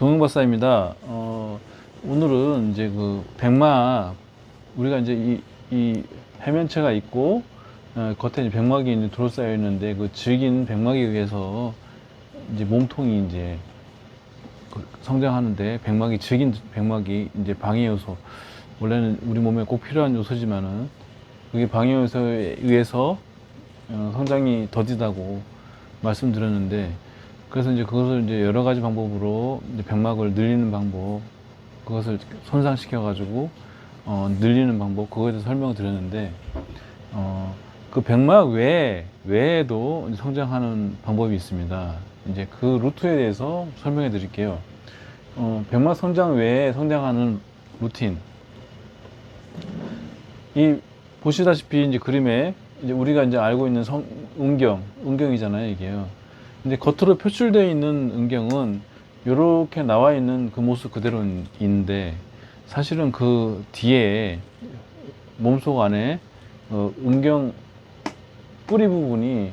동영박사입니다. 어, 오늘은 이제 그 백막 우리가 이제 이, 이 해면체가 있고 어, 겉에 이제 백막이 이제 둘러싸여 있는데 그 질긴 백막에 의해서 이제 몸통이 이제 그 성장하는데 백막이 질긴 백막이 이제 방해 요소 원래는 우리 몸에 꼭 필요한 요소지만은 그게 방해 요소에 의해서 어, 성장이 더디다고 말씀드렸는데 그래서 이제 그것을 이제 여러 가지 방법으로 이제 백막을 늘리는 방법 그것을 손상시켜 가지고 어, 늘리는 방법 그거에 대해서 설명을 드렸는데 어, 그 백막 외에 외에도 성장하는 방법이 있습니다. 이제 그 루트에 대해서 설명해 드릴게요. 어, 백막 성장 외에 성장하는 루틴 이 보시다시피 이제 그림에 이제 우리가 이제 알고 있는 성, 음경, 음경이잖아요, 이게요. 근데 겉으로 표출되어 있는 음경은 이렇게 나와 있는 그 모습 그대로인데 사실은 그 뒤에 몸속 안에 어, 음경 뿌리 부분이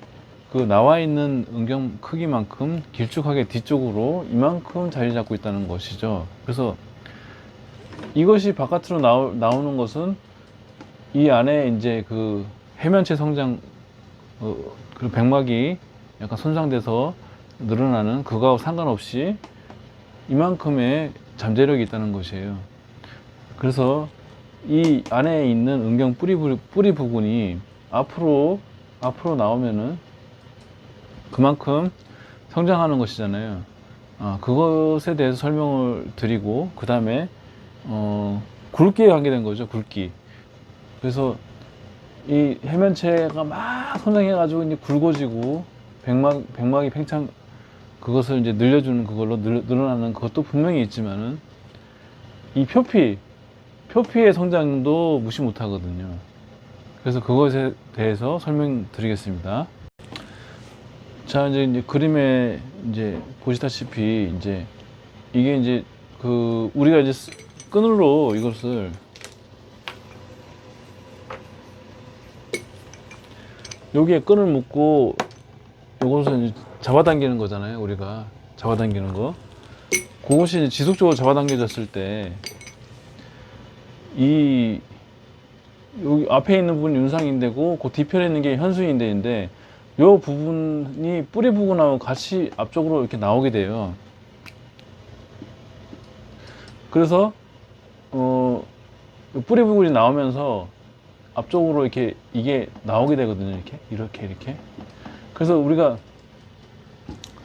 그 나와 있는 음경 크기만큼 길쭉하게 뒤쪽으로 이만큼 자리 잡고 있다는 것이죠. 그래서 이것이 바깥으로 나오, 나오는 것은 이 안에 이제 그 해면체 성장 어, 그 백막이 약간 손상돼서 늘어나는 그거하고 상관없이 이만큼의 잠재력이 있다는 것이에요. 그래서 이 안에 있는 음경 뿌리 부- 뿌리 부분이 앞으로 앞으로 나오면은 그만큼 성장하는 것이잖아요. 아, 그것에 대해서 설명을 드리고 그 다음에 어, 굵기에 관계된 거죠. 굵기. 그래서 이 해면체가 막 성장해가지고 이제 굵어지고 백막 백막이 팽창 그것을 이제 늘려주는 그걸로 늘, 늘어나는 그것도 분명히 있지만은 이 표피 표피의 성장도 무시 못하거든요. 그래서 그것에 대해서 설명드리겠습니다. 자 이제, 이제 그림에 이제 보시다시피 이제 이게 이제 그 우리가 이제 쓰- 끈으로 이것을 여기에 끈을 묶고 이제 잡아당기는 거잖아요 우리가 잡아당기는 거 그것이 지속적으로 잡아당겨졌을 때 이 여기 앞에 있는 부분이 윤상인대고 그 뒤편에 있는 게 현수인대인데 요 부분이 뿌리 부분하고 같이 앞쪽으로 이렇게 나오게 돼요 그래서 어 뿌리 부분이 나오면서 앞쪽으로 이렇게 이게 나오게 되거든요. 이렇게 이렇게 이렇게. 그래서 우리가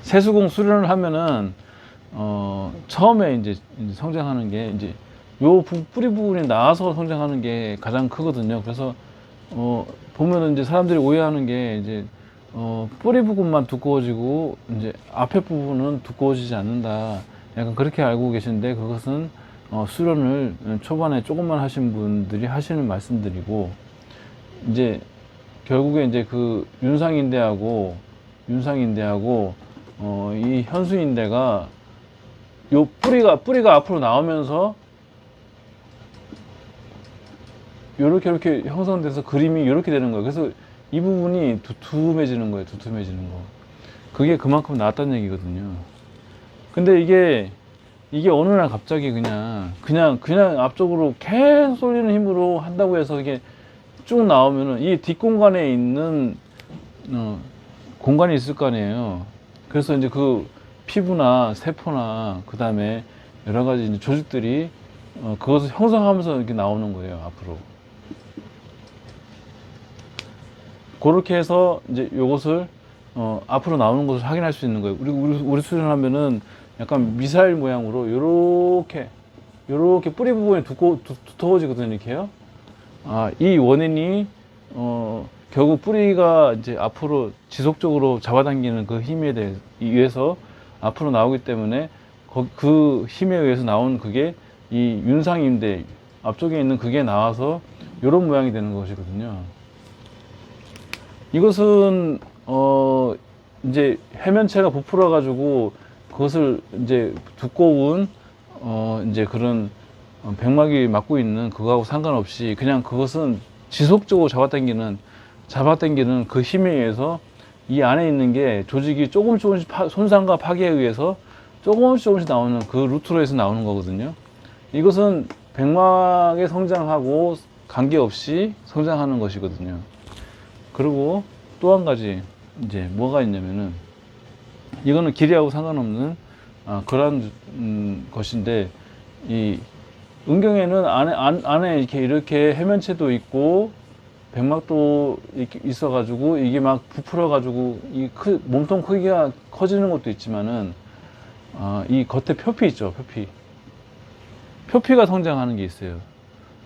세수공 수련을 하면은 어 처음에 이제 성장하는 게 이제 요 부- 뿌리 부분이 나와서 성장하는 게 가장 크거든요. 그래서 어 보면은 이제 사람들이 오해하는 게 이제 어 뿌리 부분만 두꺼워지고 이제 앞에 부분은 두꺼워지지 않는다. 약간 그렇게 알고 계시는데 그것은 어, 수련을 초반에 조금만 하신 분들이 하시는 말씀드리고 이제 결국에 이제 그 윤상인대하고 윤상인대하고 어, 이 현수인대가 요 뿌리가 뿌리가 앞으로 나오면서 요렇게 이렇게 형성돼서 그림이 요렇게 되는 거예요. 그래서 이 부분이 두툼해지는 거예요. 두툼해지는 거. 그게 그만큼 나았다는 얘기거든요. 근데 이게 이게 어느 날 갑자기 그냥 그냥 그냥 앞쪽으로 계속 쏠리는 힘으로 한다고 해서 이게 쭉 나오면은 이 뒷공간에 있는 어, 공간이 있을 거 아니에요. 그래서 이제 그 피부나 세포나 그 다음에 여러 가지 이제 조직들이 어, 그것을 형성하면서 이렇게 나오는 거예요 앞으로. 그렇게 해서 이제 요것을 어, 앞으로 나오는 것을 확인할 수 있는 거예요. 우리 우리, 우리 수련하면은 약간 미사일 모양으로 요렇게 요렇게 뿌리 부분이 두꺼 두, 두터워지거든요 이렇게요. 아, 이 원인이 어, 결국 뿌리가 이제 앞으로 지속적으로 잡아당기는 그 힘에 대해 의해서 앞으로 나오기 때문에 거- 그 힘에 의해서 나온 그게 이 윤상인데 앞쪽에 있는 그게 나와서 이런 모양이 되는 것이거든요. 이것은 어 이제 해면체가 부풀어 가지고 그것을 이제 두꺼운 어 이제 그런 어, 백막이 맡고 있는 그거하고 상관없이 그냥 그것은 지속적으로 잡아당기는 잡아당기는 그 힘에 의해서 이 안에 있는 게 조직이 조금 조금씩 파- 손상과 파괴에 의해서 조금씩 조금씩 나오는 그 루트로 해서 나오는 거거든요. 이것은 백막의 성장하고 관계없이 성장하는 것이거든요. 그리고 또 한 가지 이제 뭐가 있냐면은 이거는 길이하고 상관없는 아, 그런 음, 것인데 이 은경에는 안에 안, 안에 이렇게 이렇게 해면체도 있고 백막도 있어가지고 이게 막 부풀어가지고 이 크, 몸통 크기가 커지는 것도 있지만은 아, 이 겉에 표피 있죠 표피. 표피가 성장하는 게 있어요.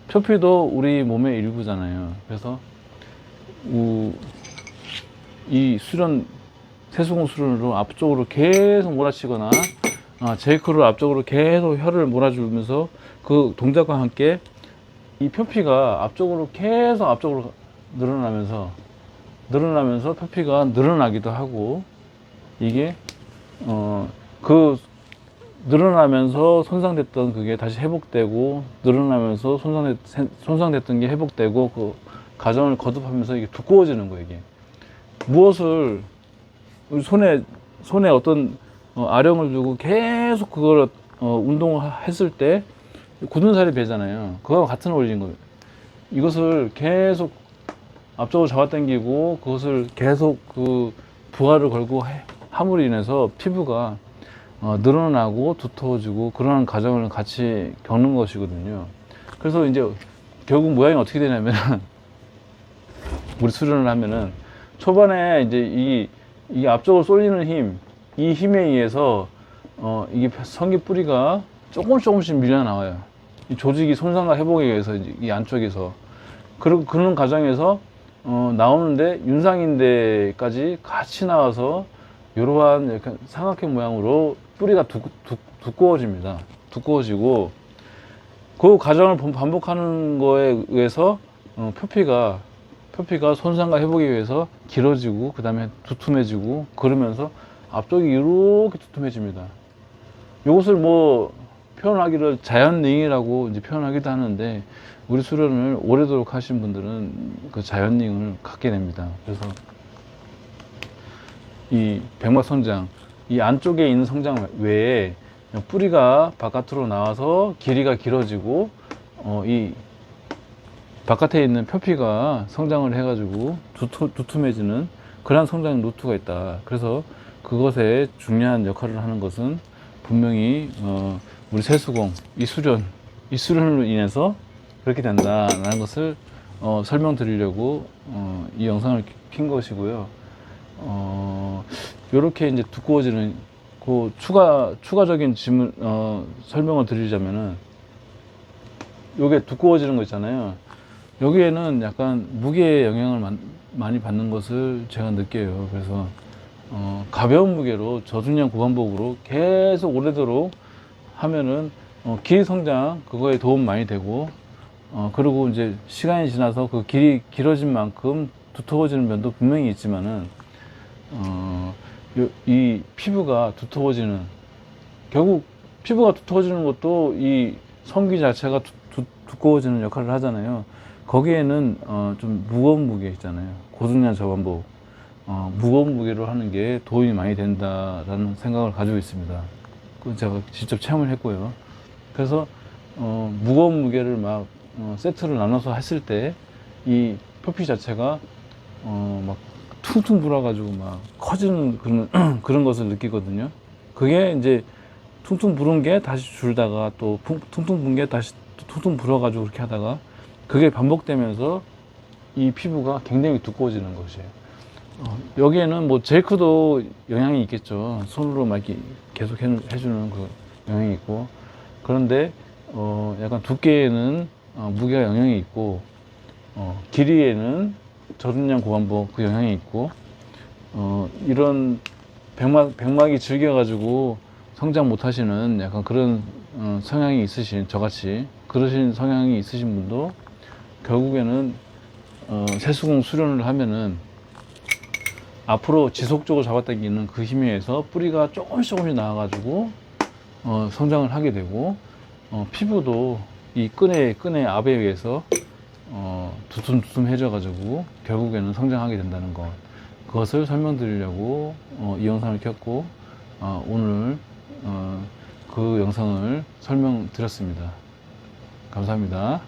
표피도 우리 몸의 일부잖아요. 그래서 우, 이 수련 세수공 수련으로 앞쪽으로 계속 몰아치거나 아, 제이크를 앞쪽으로 계속 혀를 몰아주면서 그 동작과 함께 이 표피가 앞쪽으로 계속 앞쪽으로 늘어나면서 늘어나면서 표피가 늘어나기도 하고 이게 어 그 늘어나면서 손상됐던 그게 다시 회복되고 늘어나면서 손상됐, 손상됐던 게 회복되고 그 과정을 거듭하면서 이게 두꺼워지는 거예요 이게. 무엇을 손에 손에 어떤 어, 아령을 두고 계속 그걸 어, 운동을 하- 했을 때 굳은 살이 배잖아요. 그거와 같은 원리인 거예요. 이것을 계속 앞쪽으로 잡아당기고 그것을 계속 그 부하를 걸고 해- 함으로 인해서 피부가 어, 늘어나고 두터워지고 그러한 과정을 같이 겪는 것이거든요. 그래서 이제 결국 모양이 어떻게 되냐면 우리 수련을 하면은 초반에 이제 이, 이 앞쪽으로 쏠리는 힘, 이 힘에 의해서 어, 이게 성기 뿌리가 조금씩 조금씩 밀려 나와요. 이 조직이 손상과 회복에 의해서 이 안쪽에서 그리고 그런 과정에서 어, 나오는데 윤상인대까지 같이 나와서 이러한 이렇게 삼각형 모양으로 뿌리가 두, 두, 두꺼워집니다. 두꺼워지고 그 과정을 반- 반복하는 거에 의해서 어, 표피가 표피가 손상과 회복에 의해서 길어지고 그 다음에 두툼해지고 그러면서 앞쪽이 이렇게 두툼해집니다. 이것을 뭐 표현하기를 자연링이라고 이제 표현하기도 하는데 우리 수련을 오래도록 하신 분들은 그 자연링을 갖게 됩니다. 그래서 이 백막 성장, 이 안쪽에 있는 성장 외에 뿌리가 바깥으로 나와서 길이가 길어지고 어, 이 바깥에 있는 표피가 성장을 해가지고 두툼, 두툼해지는 그러한 성장 루트가 있다. 그래서 그것에 중요한 역할을 하는 것은 분명히 어, 우리 세수공, 이 수련, 이 수련으로 인해서 그렇게 된다라는 것을 어, 설명드리려고 어, 이 영상을 킨 것이고요. 어, 요렇게 이제 두꺼워지는 그 추가 추가적인 질문 어, 설명을 드리자면은 요게 두꺼워지는 거 있잖아요. 여기에는 약간 무게의 영향을 만- 많이 받는 것을 제가 느껴요. 그래서 어, 가벼운 무게로 저중량 고반복으로 계속 오래도록 하면은 어, 길 성장 그거에 도움 많이 되고 어, 그리고 이제 시간이 지나서 그 길이 길어진 만큼 두터워지는 면도 분명히 있지만은 어, 요- 이 피부가 두터워지는 결국 피부가 두터워지는 것도 이 성기 자체가 두, 두, 두꺼워지는 역할을 하잖아요. 거기에는 어, 좀 무거운 무게 있잖아요. 고중량 저반복 어, 무거운 무게로 하는 게 도움이 많이 된다라는 생각을 가지고 있습니다. 그건 제가 직접 체험을 했고요. 그래서 어, 무거운 무게를 막 어, 세트를 나눠서 했을 때 이 표피 자체가 어, 막 퉁퉁 불어가지고 막 커지는 그런 그런 것을 느끼거든요. 그게 이제 퉁퉁 부른 게 다시 줄다가 또 퉁- 퉁퉁 분게 다시 또 퉁퉁 불어가지고 그렇게 하다가 그게 반복되면서 이 피부가 굉장히 두꺼워지는 것이에요. 어, 여기에는 뭐 젤크도 영향이 있겠죠. 손으로 막 계속 해, 해주는 그 영향이 있고 그런데 어, 약간 두께에는 어, 무게가 영향이 있고 어, 길이에는 저중량 고반복 그 영향이 있고 어, 이런 백막 백막이 질겨가지고 성장 못 하시는 약간 그런 어, 성향이 있으신 저같이 그러신 성향이 있으신 분도 결국에는 어, 세수공 수련을 하면은 앞으로 지속적으로 잡아당기는 그 힘에 의해서 뿌리가 조금씩 조금씩 나와가지고 어, 성장을 하게 되고 어, 피부도 이 끈의 끈의 압에 의해서 어, 두툼두툼해져가지고 결국에는 성장하게 된다는 것 그것을 설명드리려고 어, 이 영상을 켰고 어, 오늘 어, 그 영상을 설명드렸습니다. 감사합니다.